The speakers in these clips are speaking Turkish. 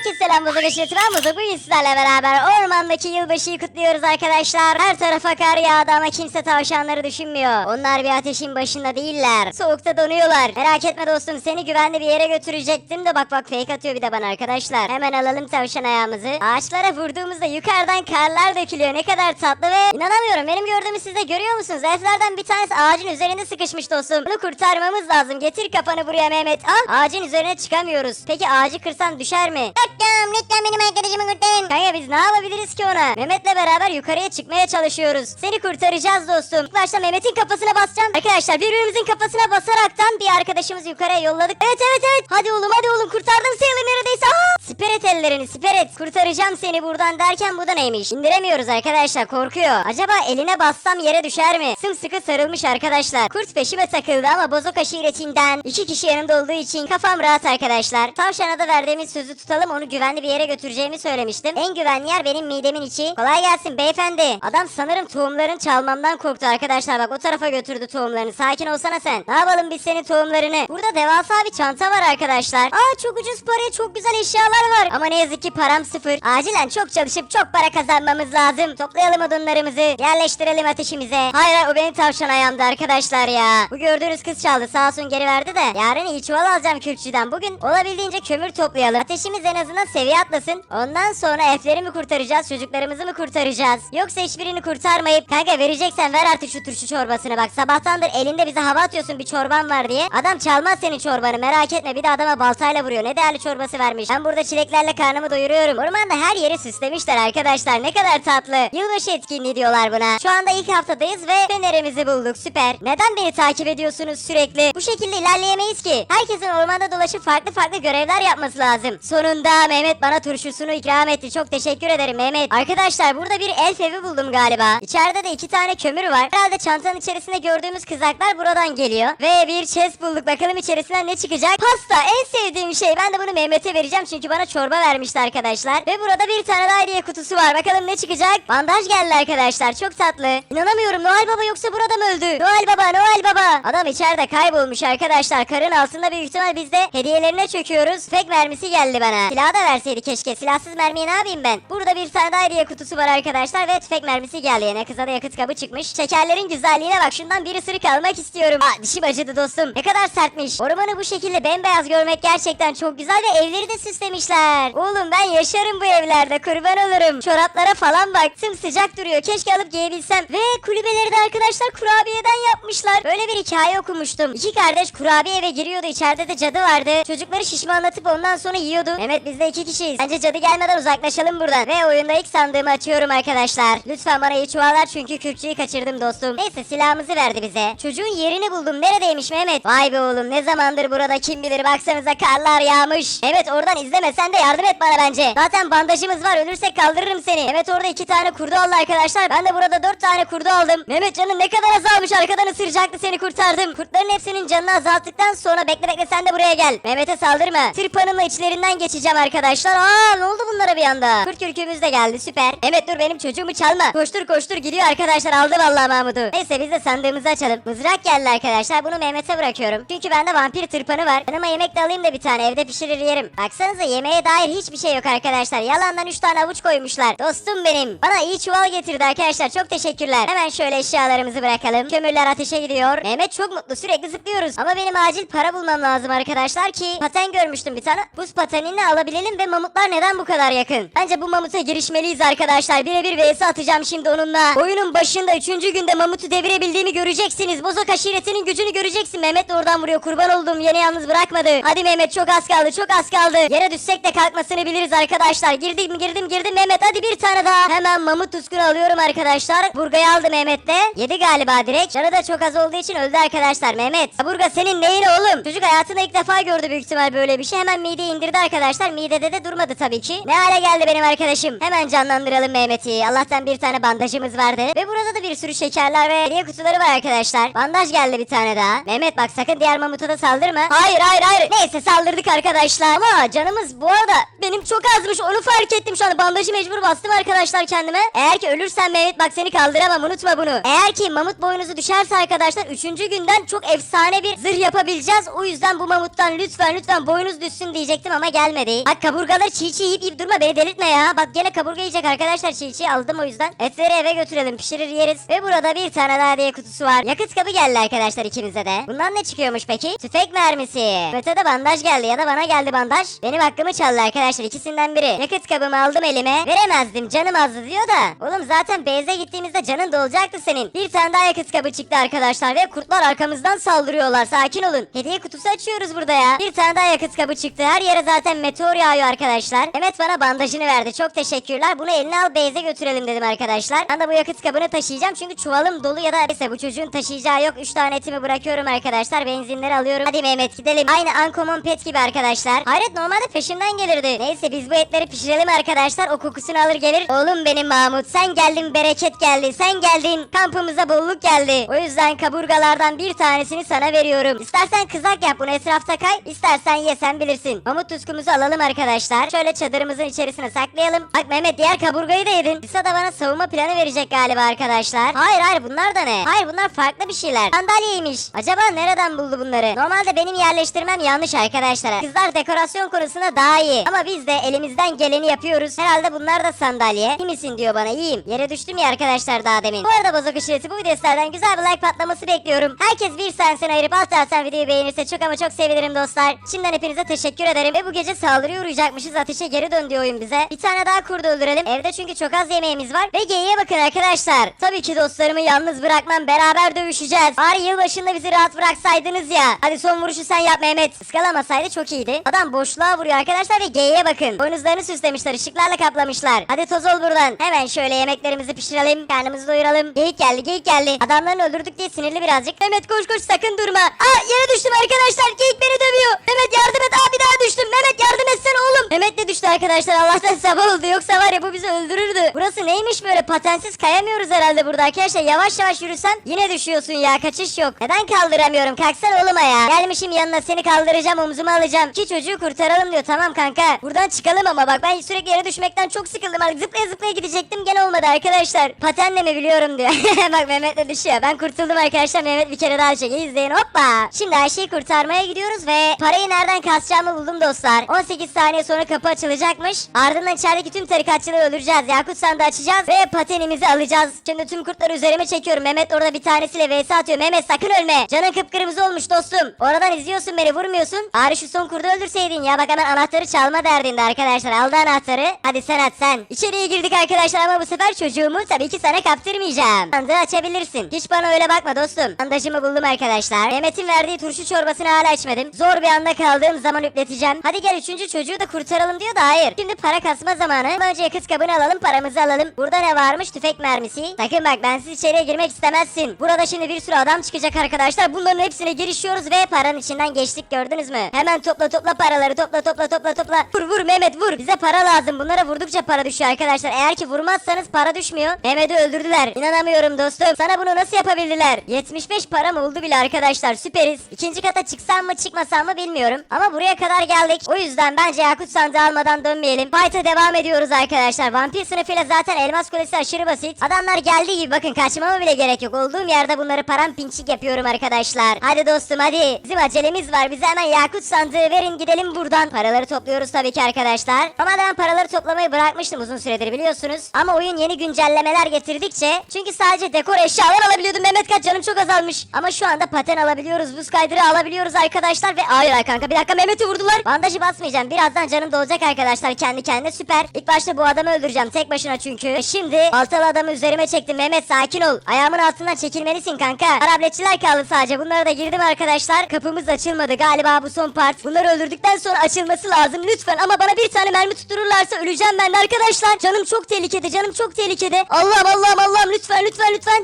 Herkese selam Buzuk Işıtı ben Buzuk. Bugün sizlerle beraber ormandaki yılbaşıyı kutluyoruz arkadaşlar. Her tarafa kar yağdı ama kimse tavşanları düşünmüyor. Onlar bir ateşin başında değiller. Soğukta donuyorlar. Merak etme dostum seni güvenli bir yere götürecektim de bak bak fake atıyor bir de bana arkadaşlar. Hemen alalım tavşan ayağımızı. Ağaçlara vurduğumuzda yukarıdan karlar dökülüyor. Ne kadar tatlı ve inanamıyorum. Benim gördüğümü siz de görüyor musunuz? Elflerden bir tanesi ağacın üzerinde sıkışmış dostum. Bunu kurtarmamız lazım. Getir kafanı buraya Mehmet. Al. Ağacın üzerine çıkamıyoruz. Peki ağacı kırsan düşer mi? Lütfen lütfen benim arkadaşımı kurtarın. Kanka biz ne yapabiliriz ki ona? Mehmet'le beraber yukarıya çıkmaya çalışıyoruz. Seni kurtaracağız dostum. İlk başta Mehmet'in kafasına basacağım. Arkadaşlar birbirimizin kafasına basaraktan bir arkadaşımızı yukarıya yolladık. Evet evet evet. Hadi oğlum hadi oğlum kurtardım sayılır neredeyse. Aa! Siper ellerini et. Kurtaracağım seni buradan derken bu da neymiş? İndiremiyoruz arkadaşlar korkuyor. Acaba eline bassam yere düşer mi? Sımsıkı sarılmış arkadaşlar. Kurt peşime takıldı ama bozok aşiretinden iki kişi yanımda olduğu için kafam rahat arkadaşlar. Tavşana da verdiğimiz sözü tutalım onu güvenli bir yere götüreceğimi söylemiştim. En güvenli yer benim midemin içi. Kolay gelsin beyefendi. Adam sanırım tohumların çalmamdan korktu arkadaşlar. Bak o tarafa götürdü tohumlarını. Sakin olsana sen. Ne yapalım biz senin tohumlarını? Burada devasa bir çanta var arkadaşlar. Aa çok ucuz paraya çok güzel eşyalar var. Ama ne yazık ki param sıfır. Acilen çok çalışıp çok para kazanmamız lazım. Toplayalım odunlarımızı. Yerleştirelim ateşimize. Hayır hayır, o benim tavşan ayağımdı arkadaşlar ya. Bu gördüğünüz kız çaldı. Sağ olsun geri verdi de. Yarın iyi çuval alacağım kürkçüden. Bugün olabildiğince kömür toplayalım. Ateşimiz en azından seviye atlasın. Ondan sonra efleri mi kurtaracağız? Çocuklarımızı mı kurtaracağız? Yoksa hiçbirini kurtarmayıp kanka vereceksen ver artık şu turşu çorbasını bak. Sabahtandır elinde bize hava atıyorsun bir çorban var diye. Adam çalmaz senin çorbanı merak etme. Bir de adama baltayla vuruyor. Ne değerli çorbası vermiş. Ben burada çileklerle karnımı doyuruyorum. Ormanda her yeri süslemişler arkadaşlar. Ne kadar tatlı. Yılbaşı etkinliği diyorlar buna. Şu anda ilk haftadayız ve fenerimizi bulduk. Süper. Neden beni takip ediyorsunuz sürekli? Bu şekilde ilerleyemeyiz ki. Herkesin ormanda dolaşıp farklı farklı görevler yapması lazım. Sonunda Mehmet bana turşusunu ikram etti. Çok teşekkür ederim Mehmet. Arkadaşlar burada bir elf evi buldum galiba. İçeride de iki tane kömür var. Herhalde çantanın içerisinde gördüğümüz kızaklar buradan geliyor. Ve bir chest bulduk. Bakalım içerisinden ne çıkacak? Pasta en sevdiğim şey. Ben de bunu Mehmet'e vereceğim çünkü bana çorba vermişti arkadaşlar. Ve burada bir tane daha hediye kutusu var. Bakalım ne çıkacak? Bandaj geldi arkadaşlar. Çok tatlı. İnanamıyorum. Noel Baba yoksa burada mı öldü? Noel Baba, Noel Baba. Adam içeride kaybolmuş arkadaşlar. Karın altında büyük ihtimal biz de hediyelerine çöküyoruz. Fake mermisi geldi bana. Silah da verseydi keşke. Silahsız mermiyi ne yapayım ben? Burada bir tane daha hediye kutusu var arkadaşlar ve tüfek mermisi geldi. Yine kıza da yakıt kabı çıkmış. Şekerlerin güzelliğine bak. Şundan bir ısırık almak istiyorum. Aa dişim acıdı dostum. Ne kadar sertmiş. Ormanı bu şekilde bembeyaz görmek gerçekten çok güzel ve evleri de süslemişler. Oğlum ben yaşarım bu evlerde. Kurban olurum. Çoraplara falan baktım. Sıcak duruyor. Keşke alıp giyebilsem. Ve kulübeleri de arkadaşlar kurabiyeden yapmışlar. Böyle bir hikaye okumuştum. İki kardeş kurabiye eve giriyordu. İçeride de cadı vardı. Çocukları şişmanlatıp ondan sonra yiyordu. Mehmet biz de iki kişiyiz. Bence cadı gelmeden uzaklaşalım buradan. Ve oyunda ilk sandığımı açıyorum arkadaşlar. Lütfen bana iyi çuvallar çünkü kürkçüyü kaçırdım dostum. Neyse silahımızı verdi bize. Çocuğun yerini buldum. Neredeymiş Mehmet? Vay be oğlum ne zamandır burada kim bilir baksanıza karlar yağmış. Evet oradan izleme sen de yardım et bana bence. Zaten bandajımız var ölürsek kaldırırım seni. Evet orada iki tane kurdu aldı arkadaşlar. Ben de burada dört tane kurdu aldım. Mehmet canın ne kadar azalmış arkadan ısıracaktı seni kurtardım. Kurtların hepsinin canını azalttıktan sonra bekle bekle sen de buraya gel. Mehmet'e saldırma. Tırpanımla içlerinden geçeceğim arkadaşlar. Aa ne oldu bunlara bir anda? Kurt kürkümüz de geldi süper. Mehmet dur benim çocuğumu çalma. Koştur koştur gidiyor arkadaşlar aldı vallahi Mahmut'u. Neyse biz de sandığımızı açalım. Mızrak geldi arkadaşlar bunu Mehmet'e bırakıyorum. Çünkü bende vampir tırpanı var. Yanıma yemek de alayım da bir tane evde pişirir yerim. Baksanıza yemeğe dair hiçbir şey yok arkadaşlar. Yalandan 3 tane avuç koymuşlar. Dostum benim. Bana iyi çuval getirdi arkadaşlar. Çok teşekkürler. Hemen şöyle eşyalarımızı bırakalım. Kömürler ateşe gidiyor. Mehmet çok mutlu. Sürekli zıplıyoruz. Ama benim acil para bulmam lazım arkadaşlar ki paten görmüştüm bir tane. Buz patenini alabilelim ve mamutlar neden bu kadar yakın? Bence bu mamuta girişmeliyiz arkadaşlar. Birebir vs atacağım şimdi onunla. Oyunun başında 3. günde mamutu devirebildiğimi göreceksiniz. Bozok aşiretinin gücünü göreceksin. Mehmet de oradan vuruyor. Kurban oldum. Yine yalnız bırakmadı. Hadi Mehmet çok az kaldı. Çok az kaldı. Yere düşsek de kalkmasını biliriz arkadaşlar. Girdim girdim girdim Mehmet. Hadi bir tane daha. Hemen mamut tuskunu alıyorum arkadaşlar. Burgayı aldı Mehmet de. Yedi galiba direkt. Canı da çok az olduğu için öldü arkadaşlar. Mehmet. Burga senin neyin oğlum? Çocuk hayatında ilk defa gördü büyük ihtimal böyle bir şey. Hemen mideyi indirdi arkadaşlar. Midede de durmadı tabii ki. Ne hale geldi benim arkadaşım. Hemen canlandıralım Mehmet'i. Allah'tan bir tane bandajımız vardı. Ve burada da bir sürü şekerler ve hediye kutuları var arkadaşlar. Bandaj geldi bir tane daha. Mehmet bak sakın diğer mamuta da saldırma. Hayır hayır hayır. Neyse saldırdık arkadaşlar. Ama canımız bu arada benim çok azmış onu fark ettim şu anda. Bandajı mecbur bastım arkadaşlar kendime. Eğer ki ölürsen Mehmet bak seni kaldıramam unutma bunu. Eğer ki mamut boynuzu düşerse arkadaşlar 3. günden çok efsane bir zırh yapabileceğiz. O yüzden bu mamuttan lütfen lütfen boynuz düşsün diyecektim ama gelmedi. Bak kaburgaları çiğ çiğ yiyip yiyip durma beni delirtme ya. Bak gene kaburga yiyecek arkadaşlar çiğ çiğ aldım o yüzden. Etleri eve götürelim pişirir yeriz. Ve burada bir tane daha hediye kutusu var. Yakıt kabı geldi arkadaşlar ikimize de. Bundan ne çıkıyormuş peki? Tüfek mermisi. Mete de bandaj geldi ya da bana geldi bandaj. Benim hakkımı çaldı arkadaşlar ikisinden biri. Yakıt kabımı aldım elime. Veremezdim canım azdı diyor da. Oğlum zaten Beyze gittiğimizde canın dolacaktı senin. Bir tane daha yakıt kabı çıktı arkadaşlar ve kurtlar arkamızdan saldırıyorlar. Sakin olun. Hediye kutusu açıyoruz burada ya. Bir tane daha yakıt kabı çıktı. Her yere zaten meteor yağıyor arkadaşlar. Mehmet bana bandajını verdi. Çok teşekkürler. Bunu eline al Beyze götürelim dedim arkadaşlar. Ben de bu yakıt kabını taşıyacağım çünkü çuvalım dolu ya da neyse bu çocuğun taşıyacağı yok. 3 tane etimi bırakıyorum arkadaşlar. Benzinleri alıyorum. Hadi Mehmet gidelim. Aynı Uncommon Pet gibi arkadaşlar. Hayret normalde peşimden gelirdi. Neyse biz bu etleri pişirelim arkadaşlar. O kokusunu alır gelir. Oğlum benim Mahmut sen geldin bereket geldi. Sen geldin kampımıza bolluk geldi. O yüzden kaburgalardan bir tanesini sana veriyorum. İstersen kızak yap bunu etrafta kay. İstersen ye sen bilirsin. Mamut tuskumuzu alalım arkadaşlar. Şöyle çadırımızın içerisine saklayalım. Bak Mehmet diğer kaburgayı da yedin. Lisa da bana savunma planı verecek galiba arkadaşlar. Hayır hayır bunlar da ne? Hayır bunlar farklı bir şeyler. Sandalyeymiş. Acaba nereden buldu bunları? Normalde benim yerleştirmem yanlış arkadaşlar. Kızlar dekorasyon konusunda daha iyi. Ama biz de elimizden geleni yapıyoruz. Herhalde bunlar da sandalye. İyi misin diyor bana iyiyim. Yere düştüm ya arkadaşlar daha demin. Bu arada bozuk işareti bu videolardan güzel bir like patlaması bekliyorum. Herkes bir sensini ayırıp atarsan videoyu beğenirse çok ama çok sevinirim dostlar. Şimdiden hepinize teşekkür ederim. Ve bu gece saldırıya uğrayacakmışız. Ateşe geri dön diyor oyun bize. Bir tane daha kurdu öldürelim. Evde çünkü çok az yemeğimiz var. Ve geyiğe bakın arkadaşlar. Tabii ki dostlarımı yalnız bırakmam. Beraber dövüşeceğiz. Bari yılbaşında bizi rahat bıraksaydınız ya. Hadi son vuruşu sen yap Mehmet. Iskalamasaydı çok iyiydi. Adam boşluğa vuruyor arkadaşlar ve geyiğe bakın. Boynuzlarını süslemişler. ışıklarla kaplamışlar. Hadi toz ol buradan. Hemen şöyle yemeklerimizi pişirelim. Karnımızı doyuralım. Geyik geldi geyik geldi. Adamlarını öldürdük diye sinirli birazcık. Mehmet koş koş sakın durma. Aa yere düştüm arkadaşlar. Geyik beni dövüyor. Mehmet yardım et. Aa bir daha düştüm. Mehmet yardım etsene oğlum. Mehmet de düştü arkadaşlar. Allah'tan sabah oldu. Yoksa var ya bu bizi öldürürdü. Burası neymiş böyle patensiz kayamıyoruz herhalde burada arkadaşlar. Yavaş yavaş yürüsem yine düşüyorsun ya. Kaçış yok. Neden kaldıramıyorum? Kalksana oğlum ya. Gelmişim yanına seni kaldıracağım omzuma alacağım. Ki çocuğu kurtaralım diyor. Tamam kanka. Buradan çıkalım ama bak ben sürekli yere düşmekten çok sıkıldım. Artık zıplaya zıplaya gidecektim. Gene olmadı arkadaşlar. Patenle mi biliyorum diyor. bak Mehmet de düşüyor. Ben kurtuldum arkadaşlar. Mehmet bir kere daha çekiyor. İzleyin hoppa. Şimdi Ayşe'yi kurtarmaya gidiyoruz ve parayı nereden kasacağımı buldum dostlar. 18 saniye sonra kapı açılacakmış. Ardından içerideki tüm tarikatçıları öldüreceğiz. Yakut sandığı açacağız ve patenimizi alacağız. Şimdi tüm kurtları üzerime çekiyorum. Mehmet orada bir tanesiyle vs atıyor. Mehmet sakın ölme. Canın kıpkırmızı olmuş dostum. Oradan izliyorsun beni vurmuyorsun. Bari şu son kurdu öldürseydin ya. Bak hemen anahtarı çalma derdinde arkadaşlar. Aldı anahtarı. Hadi sen at sen. İçeriye girdik arkadaşlar ama bu sefer çocuğumu tabii ki sana kaptırmayacağım. Sandığı açabilirsin. Hiç bana öyle bakma dostum. Bandajımı buldum arkadaşlar. Mehmet'in verdiği turşu çorbasını hala içmedim. Zor bir anda kaldığım zaman üpleteceğim. Hadi gel üçüncü çocuğu da kurtaralım diyor da hayır. Şimdi para kasma zamanı. Ama Önce yakıt kabını alalım paramızı alalım. Burada ne varmış? Tüfek mermisi. Sakın bak ben siz içeriye girmek istemezsin. Burada şimdi bir sürü adam çıkacak arkadaşlar. Bunların hepsine girişiyoruz ve paranın içinden geçtik gördünüz mü? Hemen topla topla paraları topla topla topla topla. Vur vur Mehmet vur. Bize para lazım. Bunlara vurdukça para düşüyor arkadaşlar. Eğer ki vurmazsanız para düşmüyor. Mehmet'i öldürdüler. İnanamıyorum dostum. Sana bunu nasıl yapabildiler? 75 param oldu bile arkadaşlar. Süperiz. İkinci kata çıksam mı çıkmasam mı bilmiyorum. Ama buraya kadar geldik. O yüzden bence Yakut sandığı almadan dönmeyelim. Fight'a devam ediyoruz arkadaşlar. Vampir sınıfıyla zaten elmas kulesi aşırı basit. Adamlar geldiği gibi bakın kaçmama bile gerek yok. Olduğum yerde bunları paramparçık yapıyorum arkadaşlar. Hadi dostum hadi. Bizim acelemiz var. Bize hemen Yakut sandığı verin gidelim buradan. Paraları topluyoruz tabii ki arkadaşlar. Normalde ben paraları toplamayı bırakmıştım uzun süredir biliyorsunuz. Ama oyun yeni güncellemeler getirdikçe çünkü sadece dekor eşyalar alabiliyordum. Mehmet kaç canım çok azalmış. Ama şu anda paten alabiliyoruz. Buz kaydırı alabiliyoruz arkadaşlar ve hayır ay kanka bir dakika Mehmet'i vurdular. Bandajı basmayacağım. Birazdan canım dolacak arkadaşlar kendi kendine süper. İlk başta bu adamı öldüreceğim tek başına çünkü. Şimdi baltalı adamı üzerime çektim. Mehmet sakin ol. Ayağımın altından çekilmelisin kanka. Arabletçiler kaldı sadece. Bunlara da girdim arkadaşlar. Kapımız açılmadı galiba bu son part. Bunları öldürdükten sonra açılması lazım lütfen. Ama bana bir tane mermi tuttururlarsa öleceğim ben de arkadaşlar. Canım çok tehlikede canım çok tehlikede. Allah'ım Allah'ım Allah'ım lütfen lütfen lütfen.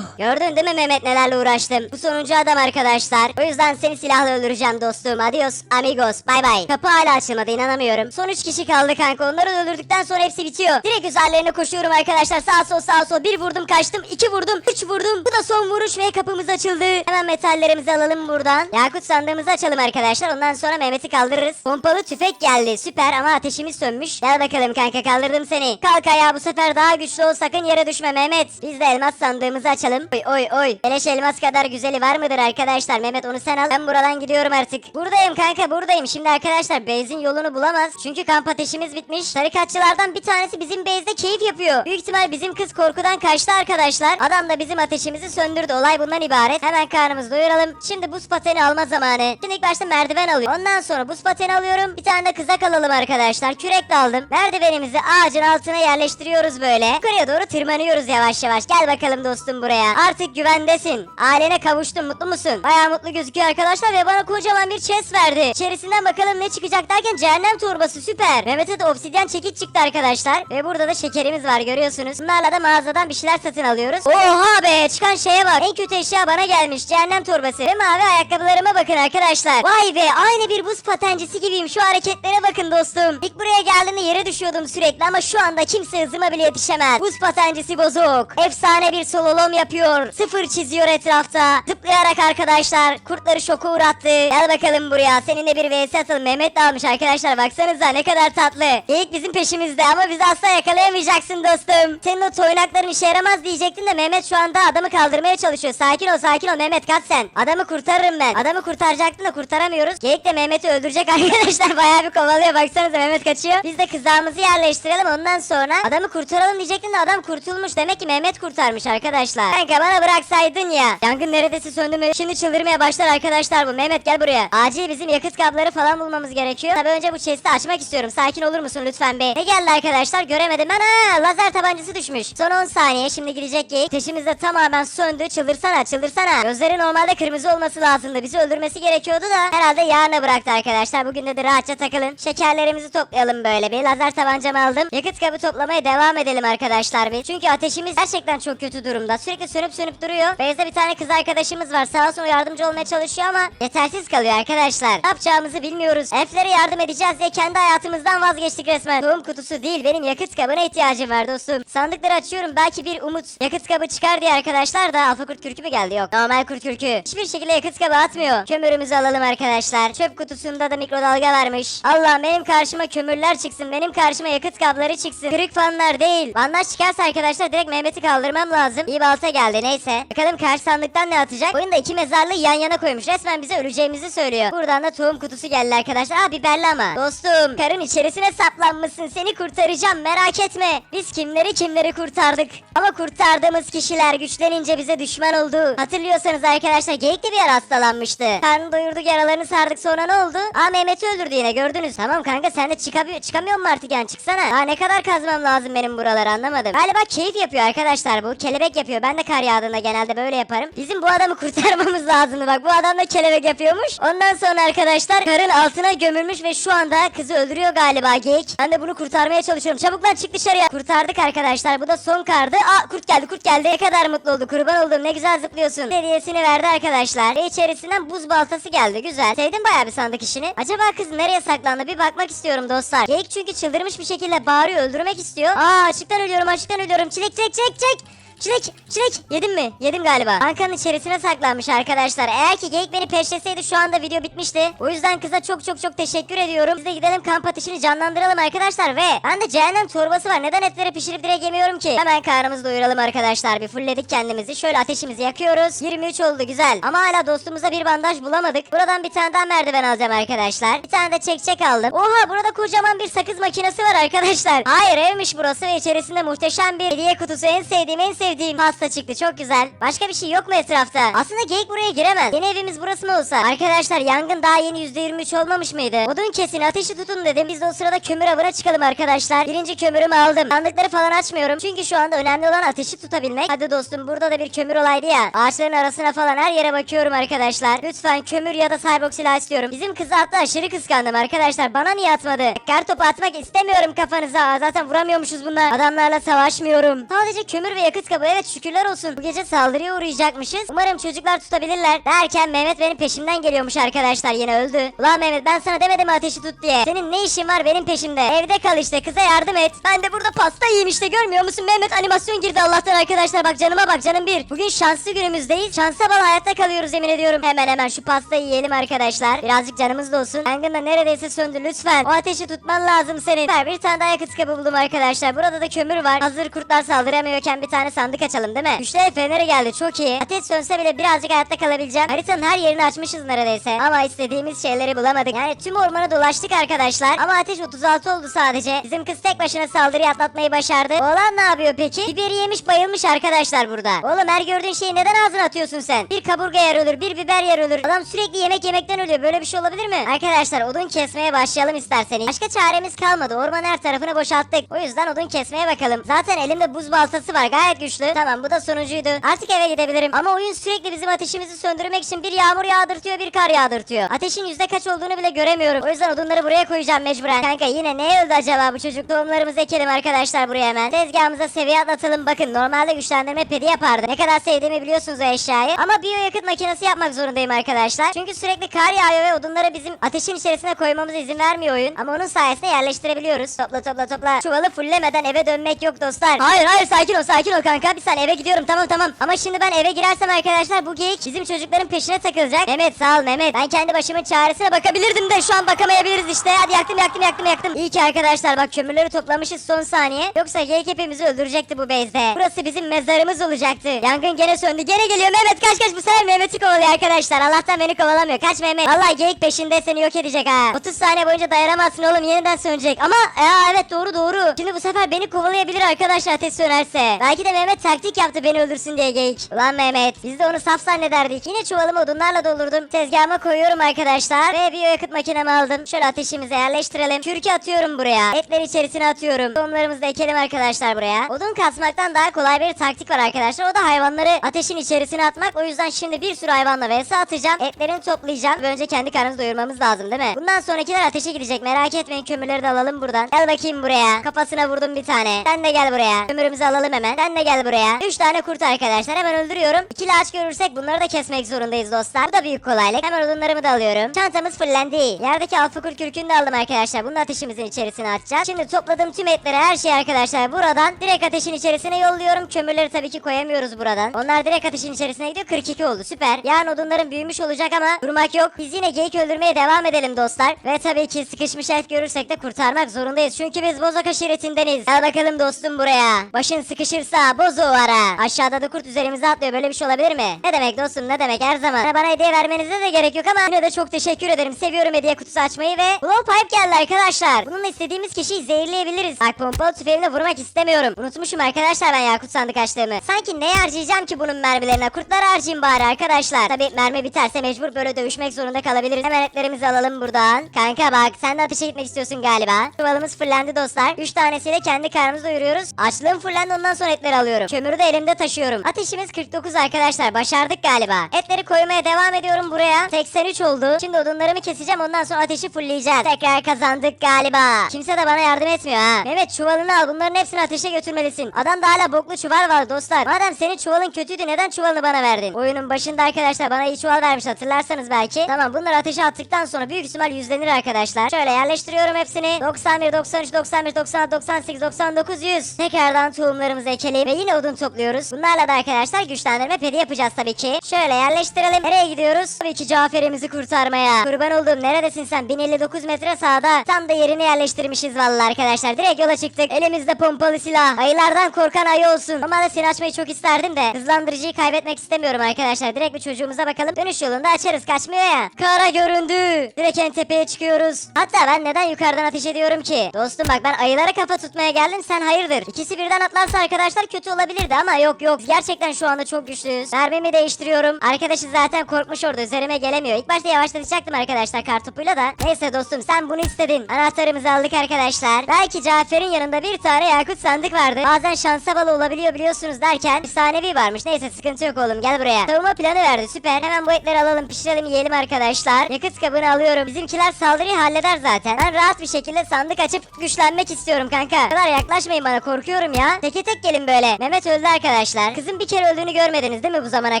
Gördün değil mi Mehmet nelerle uğraştım. Bu sonuncu adam arkadaşlar. O yüzden seni silahla öldüreceğim dostum. Adios amigos. Bay bay. Kapı hala açılmadı inanamıyorum. Son 3 kişi kaldı kanka. Onları öldürdükten sonra hepsi bitiyor. Direkt üzerlerine koşuyorum arkadaşlar. Sağ sol sağ sol. Bir vurdum kaçtım. iki vurdum. Üç vurdum. Bu da son vuruş ve kapımız açıldı. Hemen metallerimizi alalım buradan. Yakut sandığımızı açalım arkadaşlar. Ondan sonra Mehmet'i kaldırırız. Pompalı tüfek geldi geldi. Süper ama ateşimiz sönmüş. Gel bakalım kanka kaldırdım seni. Kalk ayağa bu sefer daha güçlü ol sakın yere düşme Mehmet. Biz de elmas sandığımızı açalım. Oy oy oy. Beleş elmas kadar güzeli var mıdır arkadaşlar? Mehmet onu sen al. Ben buradan gidiyorum artık. Buradayım kanka buradayım. Şimdi arkadaşlar base'in yolunu bulamaz. Çünkü kamp ateşimiz bitmiş. Tarikatçılardan bir tanesi bizim base'de keyif yapıyor. Büyük ihtimal bizim kız korkudan kaçtı arkadaşlar. Adam da bizim ateşimizi söndürdü. Olay bundan ibaret. Hemen karnımızı doyuralım. Şimdi buz pateni alma zamanı. Şimdi ilk başta merdiven alıyorum. Ondan sonra buz pateni alıyorum. Bir tane de kızak alalım arkadaşlar. Kürek de aldım. Merdivenimizi ağacın altına yerleştiriyoruz böyle. Yukarıya doğru tırmanıyoruz yavaş yavaş. Gel bakalım dostum buraya. Artık güvendesin. Ailene kavuştun. Mutlu musun? Baya mutlu gözüküyor arkadaşlar ve bana kocaman bir chest verdi. İçerisinden bakalım ne çıkacak derken cehennem torbası süper. Mehmet'e de obsidyen çekiç çıktı arkadaşlar. Ve burada da şekerimiz var görüyorsunuz. Bunlarla da mağazadan bir şeyler satın alıyoruz. Oha be çıkan şeye bak. En kötü eşya bana gelmiş. Cehennem torbası. Ve mavi ayakkabılarıma bakın arkadaşlar. Vay be aynı bir buz patencisi gibiyim. Şu hareketlere bakın dostum. İlk buraya geldiğimde yere düşüyordum sürekli ama şu anda kimse hızıma bile yetişemez. Buz patencisi bozuk. Efsane bir sololom yapıyor. Sıfır çiziyor etrafta. Zıplayarak arkadaşlar kurtları şoka uğrattı. Gel bakalım buraya. Seninle bir vs atalım. Mehmet de almış arkadaşlar. Baksanıza ne kadar tatlı. Geyik bizim peşimizde ama bizi asla yakalayamayacaksın dostum. Senin o toynakların işe yaramaz diyecektin de Mehmet şu anda adamı kaldırmaya çalışıyor. Sakin ol sakin ol Mehmet kaç sen. Adamı kurtarırım ben. Adamı kurtaracaktın da kurtaramıyoruz. Geyik de Mehmet'i öldürecek arkadaşlar. Bayağı bir kovalıyor. Baksanıza Mehmet kaçıyor. Biz de kızağımızı yerleştirelim ondan sonra adamı kurtaralım diyecektin de adam kurtulmuş. Demek ki Mehmet kurtarmış arkadaşlar. Kanka bana bıraksaydın ya. Yangın neredeyse söndü mü? Şimdi çıldırmaya başlar arkadaşlar bu. Mehmet gel buraya. Acil bizim yakıt kabları falan bulmamız gerekiyor. Tabii önce bu chest'i açmak istiyorum. Sakin olur musun lütfen be? Ne geldi arkadaşlar? Göremedim ben. Ha, lazer tabancası düşmüş. Son 10 saniye. Şimdi gidecek geyik. Ateşimiz de tamamen söndü. Çıldırsana çıldırsana. Gözleri normalde kırmızı olması lazımdı. Bizi öldürmesi gerekiyordu da herhalde yarına bıraktı arkadaşlar. Bugün de rahatça takılın. Şekerlerimizi toplayalım böyle bir. Lazer tabancamı aldım. Yakıt kabı toplamaya devam edelim arkadaşlar bir. Çünkü ateşimiz gerçekten çok kötü durumda. Sürekli sönüp sönüp duruyor. Beyaz'da bir tane kız arkadaşımız var. Sağ olsun yardımcı olmaya çalışıyor ama yetersiz kalıyor arkadaşlar. Ne yapacağımızı bilmiyoruz. Elflere yardım edeceğiz diye kendi hayatımızdan vazgeçtik resmen. Tohum kutusu değil benim yakıt kabına ihtiyacım var dostum. Sandıkları açıyorum belki bir umut. Yakıt kabı çıkar diye arkadaşlar da alfa kurt kürkü mü geldi? Yok. Normal kurt kürkü. Hiçbir şekilde yakıt kabı atmıyor. Kömürümüzü alalım arkadaşlar. Çöp kutusunda da mikrodalga varmış. Allah benim karşıma kömürler çıksın. Benim karşıma yakıt kabları çıksın. Kırık fanlar değil. Bandaj çıkarsa arkadaşlar direkt Mehmet'i kaldırmam lazım. İyi balta geldi neyse. Bakalım karşı sandıktan ne atacak? Oyunda iki mezarlığı yan yana koymuş. Resmen bize öleceğimizi söylüyor. Buradan da tohum kutusu geldi arkadaşlar. Aa biberli ama. Dostum karın içerisine saplanmışsın. Seni kurtaracağım merak etme. Biz kimleri kimleri kurtardık. Ama kurtardığımız kişiler güçlenince bize düşman oldu. Hatırlıyorsanız arkadaşlar geyik bir ara hastalanmıştı. Karnını doyurduk yaralarını sardık sonra ne oldu? Aa Mehmet'i öldürdü yine gördünüz. Tamam kanka sen de çıkamıyor, çıkamıyor mu artık yani çıksana. Aa ne kadar kazmam lazım benim buraları anlamadım. Galiba keyif yapıyor arkadaşlar bu. Kelebek yapıyor. Ben de kar yağdığında genelde böyle yaparım. Bizim bu adamı kurtarmamız lazımdı. Bak bu adam da kelebek yapıyormuş. Ondan sonra arkadaşlar karın altına gömülmüş ve şu anda kızı öldürüyor galiba geyik. Ben de bunu kurtarmaya çalışıyorum. Çabuk lan çık dışarıya. Kurtardık arkadaşlar. Bu da son kardı. Aa kurt geldi kurt geldi. Ne kadar mutlu oldu. Kurban oldum. Ne güzel zıplıyorsun. Hediyesini verdi arkadaşlar. Ve içerisinden buz baltası geldi. Güzel. Sevdim bayağı bir sandık işini. Acaba kız nereye saklandı? Bir bakmak istiyorum dostlar. Geyik çünkü çıldırmış bir şekilde bağırıyor. Öldürmek istiyor. Aa açıktan ölüyorum açıktan ölüyorum. Çilek çilek çilek çilek. Çilek, çilek. Yedim mi? Yedim galiba. Bankanın içerisine saklanmış arkadaşlar. Eğer ki geyik beni peşleseydi şu anda video bitmişti. O yüzden kıza çok çok çok teşekkür ediyorum. Biz de gidelim kamp ateşini canlandıralım arkadaşlar ve bende cehennem torbası var. Neden etleri pişirip direkt yemiyorum ki? Hemen karnımızı doyuralım arkadaşlar. Bir fullledik kendimizi. Şöyle ateşimizi yakıyoruz. 23 oldu güzel. Ama hala dostumuza bir bandaj bulamadık. Buradan bir tane daha merdiven alacağım arkadaşlar. Bir tane de çekçek aldım. Oha burada kocaman bir sakız makinesi var arkadaşlar. Hayır evmiş burası ve içerisinde muhteşem bir hediye kutusu. En sevdiğim en sevdiğim pasta çıktı. Çok güzel. Başka bir şey yok mu etrafta? Aslında geyik buraya giremez. Yeni evimiz burası mı olsa? Arkadaşlar yangın daha yeni %23 olmamış mıydı? Odun kesin ateşi tutun dedim. Biz de o sırada kömür avına çıkalım arkadaşlar. Birinci kömürümü aldım. Sandıkları falan açmıyorum. Çünkü şu anda önemli olan ateşi tutabilmek. Hadi dostum burada da bir kömür olaydı ya. Ağaçların arasına falan her yere bakıyorum arkadaşlar. Lütfen kömür ya da cyborg silah istiyorum. Bizim kızı hatta aşırı kıskandım arkadaşlar. Bana niye atmadı? Kar topu atmak istemiyorum kafanıza. Zaten vuramıyormuşuz bunlar. Adamlarla savaşmıyorum. Sadece kömür ve yakıt bu evet şükürler olsun. Bu gece saldırıya uğrayacakmışız. Umarım çocuklar tutabilirler. Derken Mehmet benim peşimden geliyormuş arkadaşlar yine öldü. Ulan Mehmet ben sana demedim ateşi tut diye. Senin ne işin var benim peşimde? Evde kal işte kıza yardım et. Ben de burada pasta yiyeyim işte görmüyor musun? Mehmet animasyon girdi Allah'tan arkadaşlar bak canıma bak canım bir. Bugün şanslı günümüzdeyiz. Şansa bal hayatta kalıyoruz emin ediyorum. Hemen hemen şu pastayı yiyelim arkadaşlar. Birazcık canımız da olsun. Yangın da neredeyse söndü lütfen. O ateşi tutman lazım senin. Ver bir tane daha yakıt kabı buldum arkadaşlar. Burada da kömür var. Hazır kurtlar saldıramıyorken bir tane sandık açalım değil mi? Güçlü el geldi çok iyi. Ateş sönse bile birazcık hayatta kalabileceğim. Haritanın her yerini açmışız neredeyse. Ama istediğimiz şeyleri bulamadık. Yani tüm ormanı dolaştık arkadaşlar. Ama ateş 36 oldu sadece. Bizim kız tek başına saldırıyı atlatmayı başardı. Oğlan ne yapıyor peki? Biberi yemiş bayılmış arkadaşlar burada. Oğlum her gördüğün şeyi neden ağzına atıyorsun sen? Bir kaburga yer ölür, bir biber yer ölür. Adam sürekli yemek yemekten ölüyor. Böyle bir şey olabilir mi? Arkadaşlar odun kesmeye başlayalım isterseniz. Başka çaremiz kalmadı. Ormanın her tarafını boşalttık. O yüzden odun kesmeye bakalım. Zaten elimde buz baltası var. Gayet güçlü. Tamam bu da sonuncuydu. Artık eve gidebilirim. Ama oyun sürekli bizim ateşimizi söndürmek için bir yağmur yağdırtıyor, bir kar yağdırtıyor. Ateşin yüzde kaç olduğunu bile göremiyorum. O yüzden odunları buraya koyacağım mecburen. Kanka yine ne öldü acaba bu çocuk? Tohumlarımızı ekelim arkadaşlar buraya hemen. Tezgahımıza seviye atlatalım. Bakın normalde güçlendirme pedi yapardı. Ne kadar sevdiğimi biliyorsunuz o eşyayı. Ama biyo yakıt makinesi yapmak zorundayım arkadaşlar. Çünkü sürekli kar yağıyor ve odunları bizim ateşin içerisine koymamıza izin vermiyor oyun. Ama onun sayesinde yerleştirebiliyoruz. Topla topla topla. Çuvalı fullemeden eve dönmek yok dostlar. Hayır hayır sakin ol sakin ol kanka. Bir saniye eve gidiyorum tamam tamam. Ama şimdi ben eve girersem arkadaşlar bu geyik bizim çocukların peşine takılacak. Mehmet sağ ol Mehmet. Ben kendi başımın çaresine bakabilirdim de şu an bakamayabiliriz işte. Hadi yaktım yaktım yaktım yaktım. İyi ki arkadaşlar bak kömürleri toplamışız son saniye. Yoksa geyik hepimizi öldürecekti bu bezde. Burası bizim mezarımız olacaktı. Yangın gene söndü. Gene geliyor Mehmet kaç kaç bu sefer Mehmet'i kovalıyor arkadaşlar. Allah'tan beni kovalamıyor. Kaç Mehmet. Vallahi geyik peşinde seni yok edecek ha. 30 saniye boyunca dayanamazsın oğlum yeniden sönecek. Ama ya evet doğru doğru. Şimdi bu sefer beni kovalayabilir arkadaşlar ateş sönerse. Belki de Mehmet taktik yaptı beni öldürsün diye geyik. Ulan Mehmet biz de onu saf zannederdik. Yine çuvalımı odunlarla doldurdum. Tezgahıma koyuyorum arkadaşlar. Ve bir yakıt makinemi aldım. Şöyle ateşimize yerleştirelim. Kürkü atıyorum buraya. Etleri içerisine atıyorum. Tohumlarımızı da ekelim arkadaşlar buraya. Odun kasmaktan daha kolay bir taktik var arkadaşlar. O da hayvanları ateşin içerisine atmak. O yüzden şimdi bir sürü hayvanla vs atacağım. Etlerini toplayacağım. Önce kendi karnımızı doyurmamız lazım değil mi? Bundan sonrakiler ateşe gidecek. Merak etmeyin kömürleri de alalım buradan. Gel bakayım buraya. Kafasına vurdum bir tane. Sen de gel buraya. Kömürümüzü alalım hemen. Sen de gel buraya. 3 tane kurt arkadaşlar. Hemen öldürüyorum. İkili ağaç görürsek bunları da kesmek zorundayız dostlar. Bu da büyük kolaylık. Hemen odunlarımı da alıyorum. Çantamız fullendi. Yerdeki alfa kurt kürkünü de aldım arkadaşlar. Bunu ateşimizin içerisine atacağız. Şimdi topladığım tüm etleri her şeyi arkadaşlar buradan direkt ateşin içerisine yolluyorum. Kömürleri tabii ki koyamıyoruz buradan. Onlar direkt ateşin içerisine gidiyor. 42 oldu. Süper. Yarın odunların büyümüş olacak ama durmak yok. Biz yine geyik öldürmeye devam edelim dostlar. Ve tabii ki sıkışmış et görürsek de kurtarmak zorundayız. Çünkü biz Bozok aşiretindeniz. Gel bakalım dostum buraya. Başın sıkışırsa bozo ara. Aşağıda da kurt üzerimize atlıyor. Böyle bir şey olabilir mi? Ne demek dostum ne demek her zaman. Bana hediye vermenize de gerek yok ama yine de çok teşekkür ederim. Seviyorum hediye kutusu açmayı ve Blowpipe geldi arkadaşlar. Bununla istediğimiz kişiyi zehirleyebiliriz. Bak pompalı tüfeğimle vurmak istemiyorum. Unutmuşum arkadaşlar ben yakut sandık açtığımı. Sanki ne harcayacağım ki bunun mermilerine? Kurtlar harcayayım bari arkadaşlar. Tabi mermi biterse mecbur böyle dövüşmek zorunda kalabiliriz. Hemen etlerimizi alalım buradan. Kanka bak sen de ateşe gitmek istiyorsun galiba. Çuvalımız fırlandı dostlar. 3 tanesiyle kendi karnımızı doyuruyoruz. Açlığım fırlandı ondan sonra etleri alıyorum. Kömürü de elimde taşıyorum. Ateşimiz 49 arkadaşlar. Başardık galiba. Etleri koymaya devam ediyorum buraya. 83 oldu. Şimdi odunlarımı keseceğim ondan sonra ateşi fullleyeceğiz. Tekrar kazandık galiba. Kimse de bana yardım etmiyor ha. Mehmet çuvalını al. Bunların hepsini ateşe götürmelisin. Adam da hala boklu çuval var dostlar. Madem senin çuvalın kötüydü neden çuvalını bana verdin? Oyunun başında arkadaşlar bana iyi çuval vermiş hatırlarsanız belki. Tamam bunları ateşe attıktan sonra büyük ihtimal yüzlenir arkadaşlar. Şöyle yerleştiriyorum hepsini. 91, 93, 91, 96, 98, 99, 100. Tekrardan tohumlarımızı ekelim ve yine odun topluyoruz. Bunlarla da arkadaşlar güçlendirme pedi yapacağız tabii ki. Şöyle yerleştirelim. Nereye gidiyoruz? Tabii ki Cafer'imizi kurtarmaya. Kurban olduğum neredesin sen? 1059 metre sağda. Tam da yerini yerleştirmişiz vallahi arkadaşlar. Direkt yola çıktık. Elimizde pompalı silah. Ayılardan korkan ayı olsun. Normalde seni açmayı çok isterdim de. Hızlandırıcıyı kaybetmek istemiyorum arkadaşlar. Direkt bir çocuğumuza bakalım. Dönüş yolunda açarız. Kaçmıyor ya. Kara göründü. Direkt en tepeye çıkıyoruz. Hatta ben neden yukarıdan ateş ediyorum ki? Dostum bak ben ayılara kafa tutmaya geldim. Sen hayırdır? İkisi birden atlarsa arkadaşlar kötü olabilirdi ama yok yok. Gerçekten şu anda çok güçlüyüz. Mermimi değiştiriyorum. Arkadaşı zaten korkmuş orada. Üzerime gelemiyor. İlk başta yavaşlatacaktım arkadaşlar kartopuyla da. Neyse dostum sen bunu istedin. Anahtarımızı aldık arkadaşlar. Belki Cafer'in yanında bir tane yakut sandık vardı. Bazen şansa balı olabiliyor biliyorsunuz derken efsanevi varmış. Neyse sıkıntı yok oğlum gel buraya. Savunma planı verdi süper. Hemen bu etleri alalım pişirelim yiyelim arkadaşlar. Yakıt kabını alıyorum. Bizimkiler saldırıyı halleder zaten. Ben rahat bir şekilde sandık açıp güçlenmek istiyorum kanka. Bu kadar yaklaşmayın bana korkuyorum ya. Teke tek gelin böyle. Mehmet öldü arkadaşlar. Kızın bir kere öldüğünü görmediniz değil mi bu zamana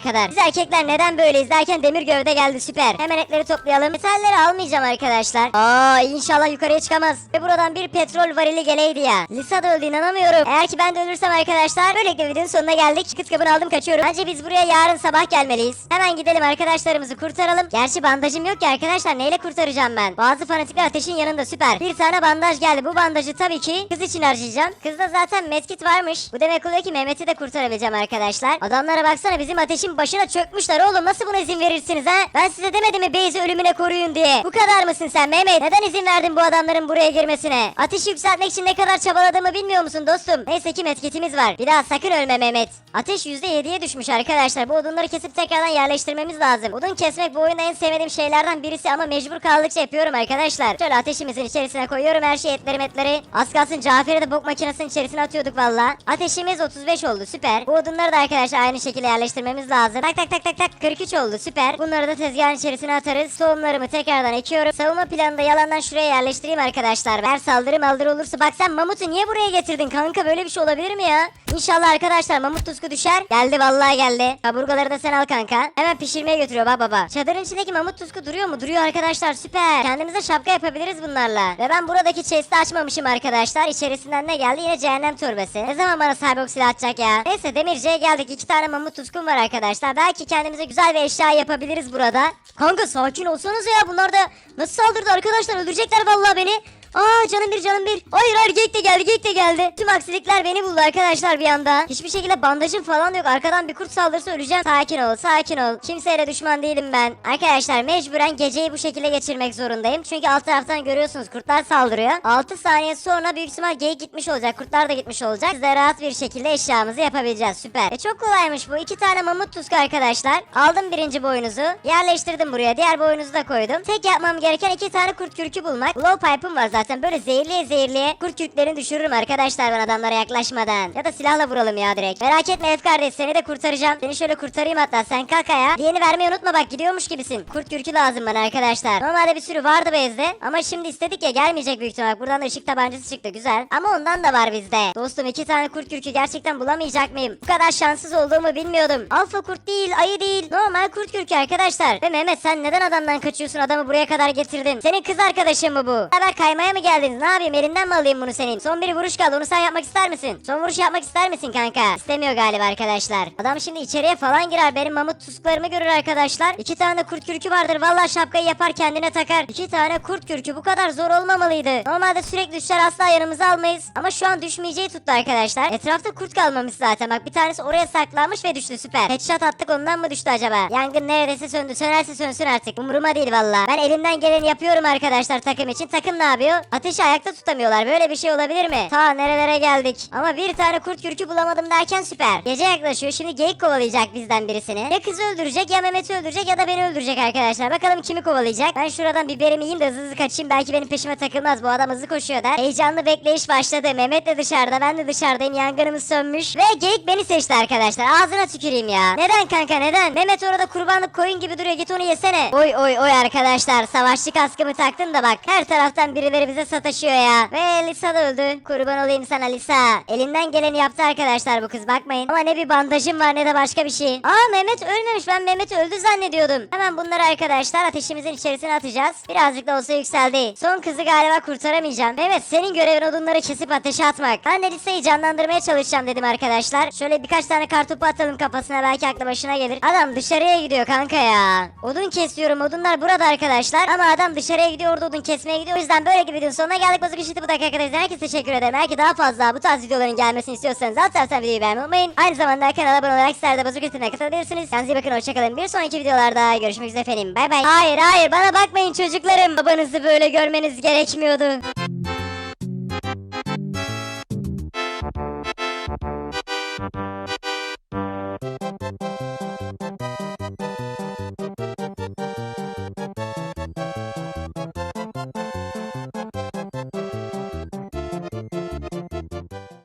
kadar? Biz erkekler neden böyle izlerken demir gövde geldi süper. Hemen etleri toplayalım. Metalleri almayacağım arkadaşlar. Aa inşallah yukarıya çıkamaz. Ve buradan bir petrol varili geleydi ya. Lisa da öldü inanamıyorum. Eğer ki ben de ölürsem arkadaşlar böylelikle videonun sonuna geldik. Kıt kabını aldım kaçıyorum. Bence biz buraya yarın sabah gelmeliyiz. Hemen gidelim arkadaşlarımızı kurtaralım. Gerçi bandajım yok ki arkadaşlar neyle kurtaracağım ben? Bazı fanatikler ateşin yanında süper. Bir tane bandaj geldi. Bu bandajı tabii ki kız için harcayacağım. Kızda zaten medkit varmış. Bu demek oluyor ki Mehmet'i de kurtarabileceğim arkadaşlar. Adamlara baksana bizim ateşin başına çökmüşler oğlum. Nasıl buna izin verirsiniz ha? Ben size demedim mi Beyzi ölümüne koruyun diye. Bu kadar mısın sen Mehmet? Neden izin verdin bu adamların buraya girmesine? Ateşi yükseltmek için ne kadar çabaladığımı bilmiyor musun dostum? Neyse ki medkitimiz var. Bir daha sakın ölme Mehmet. Ateş %7'ye düşmüş arkadaşlar. Bu odunları kesip tekrardan yerleştirmemiz lazım. Odun kesmek bu oyunda en sevmediğim şeylerden birisi ama mecbur kaldıkça yapıyorum arkadaşlar. Şöyle ateşimizin içerisine koyuyorum her şey etleri metleri. Az kalsın Cafer'i de bok makinesinin içerisine atıyorduk valla. Ateşimiz 35 oldu süper. Bu odunları da arkadaşlar aynı şekilde yerleştirmemiz lazım. Tak tak tak tak tak 43 oldu süper. Bunları da tezgahın içerisine atarız. Tohumlarımı tekrardan ekiyorum. Savunma planını da yalandan şuraya yerleştireyim arkadaşlar. Eğer saldırı maldırı olursa bak sen mamutu niye buraya getirdin kanka böyle bir şey olabilir mi ya? İnşallah arkadaşlar mamut tuzku düşer. Geldi vallahi geldi. Kaburgaları da sen al kanka. Hemen pişirmeye götürüyor bak baba. Çadırın içindeki mamut tuzku duruyor mu? Duruyor arkadaşlar süper. Kendimize şapka yapabiliriz bunlarla. Ve ben buradaki chest'i açmamışım arkadaşlar. İçerisinden ne geldi? Yine cehennem torbası. Ne zaman bana cyborg silah atacak ya? Neyse demirciye geldik. İki tane mamut tuzkum var arkadaşlar. Belki kendimize güzel bir eşya yapabiliriz burada. Kanka sakin olsanız ya. Bunlar da nasıl saldırdı arkadaşlar? Öldürecekler vallahi beni. Aa canım bir canım bir. Hayır hayır geyik de geldi geyik de geldi. Tüm aksilikler beni buldu arkadaşlar bir anda. Hiçbir şekilde bandajım falan yok. Arkadan bir kurt saldırırsa öleceğim. Sakin ol sakin ol. Kimseyle düşman değilim ben. Arkadaşlar mecburen geceyi bu şekilde geçirmek zorundayım. Çünkü alt taraftan görüyorsunuz kurtlar saldırıyor. 6 saniye sonra büyük ihtimal geyik gitmiş olacak. Kurtlar da gitmiş olacak. Biz de rahat bir şekilde eşyamızı yapabileceğiz. Süper. E çok kolaymış bu. İki tane mamut tuska arkadaşlar. Aldım birinci boynuzu. Yerleştirdim buraya. Diğer boynuzu da koydum. Tek yapmam gereken iki tane kurt kürkü bulmak. Blow pipe'ım var zaten. Böyle zehirliye zehirliye kurt kürklerini düşürürüm arkadaşlar ben adamlara yaklaşmadan. Ya da silahla vuralım ya direkt. Merak etme F kardeş seni de kurtaracağım. Seni şöyle kurtarayım hatta. Sen kalk ayağa. Diğerini vermeyi unutma bak gidiyormuş gibisin. Kurt kürkü lazım bana arkadaşlar. Normalde bir sürü vardı bezde. Ama şimdi istedik ya gelmeyecek büyük ihtimal. Buradan da ışık tabancası çıktı güzel. Ama ondan da var bizde. Dostum iki tane kurt kürkü gerçekten bulamayacak mıyım? Bu kadar şanssız olduğumu bilmiyordum. Alfa kurt değil, ayı değil. Normal kurt kürkü arkadaşlar. Ve Mehmet sen neden adamdan kaçıyorsun? Adamı buraya kadar getirdin. Senin kız arkadaşın mı bu? Haber kaymaya mı geldiniz? Ne yapayım? Elinden mi alayım bunu senin? Son bir vuruş kaldı. Onu sen yapmak ister misin? Son vuruş yapmak ister misin kanka? İstemiyor galiba arkadaşlar. Adam şimdi içeriye falan girer. Benim mamut tusklarımı görür arkadaşlar. İki tane kurt kürkü vardır. Vallahi şapkayı yapar kendine takar. İki tane kurt kürkü bu kadar zor olmamalıydı. Normalde sürekli düşer asla yanımıza almayız. Ama şu an düşmeyeceği tuttu arkadaşlar. Etrafta kurt kalmamış zaten. Bak bir tanesi oraya saklanmış ve düştü süper. Headshot attık ondan mı düştü acaba? Yangın neredeyse söndü. Sönerse sönsün artık. Umuruma değil valla. Ben elimden geleni yapıyorum arkadaşlar takım için. Takım ne yapıyor? Ateşi ayakta tutamıyorlar. Böyle bir şey olabilir mi? Ta nerelere geldik. Ama bir tane kurt kürkü bulamadım derken süper. Gece yaklaşıyor. Şimdi geyik kovalayacak bizden birisini. Ya kızı öldürecek ya Mehmet'i öldürecek ya da beni öldürecek arkadaşlar. Bakalım kimi kovalayacak. Ben şuradan biberimi yiyeyim de hızlı hızlı kaçayım. Belki benim peşime takılmaz. Bu adam hızlı koşuyor der. Heyecanlı bekleyiş başladı. Mehmet de dışarıda. Ben de dışarıdayım. Yangınımız sönmüş. Ve geyik beni seçti arkadaşlar. Ağzına tüküreyim ya. Neden kanka neden? Mehmet orada kurbanlık koyun gibi duruyor. Git onu yesene. Oy oy oy arkadaşlar. Savaşçı kaskımı taktım da bak. Her taraftan birileri bize sataşıyor ya. Ve Lisa da öldü. Kurban olayım sana Lisa. Elinden geleni yaptı arkadaşlar bu kız bakmayın. Ama ne bir bandajım var ne de başka bir şey. Aa Mehmet ölmemiş. Ben Mehmet öldü zannediyordum. Hemen bunları arkadaşlar ateşimizin içerisine atacağız. Birazcık da olsa yükseldi. Son kızı galiba kurtaramayacağım. Mehmet senin görevin odunları kesip ateşe atmak. Ben de Lisa'yı canlandırmaya çalışacağım dedim arkadaşlar. Şöyle birkaç tane kartopu atalım kafasına belki aklı başına gelir. Adam dışarıya gidiyor kanka ya. Odun kesiyorum. Odunlar burada arkadaşlar. Ama adam dışarıya gidiyor orada odun kesmeye gidiyor. O yüzden böyle gibi videonun sonuna geldik. Bozuk işiti bu dakika arkadaşlar. Herkese teşekkür ederim. Belki daha fazla bu tarz videoların gelmesini istiyorsanız alt taraftan videoyu beğenmeyi unutmayın. Aynı zamanda kanala abone olarak sizler de bozuk işitine katılabilirsiniz. Kendinize iyi bakın. Hoşçakalın. Bir sonraki videolarda görüşmek üzere efendim. Bay bay. Hayır hayır bana bakmayın çocuklarım. Babanızı böyle görmeniz gerekmiyordu.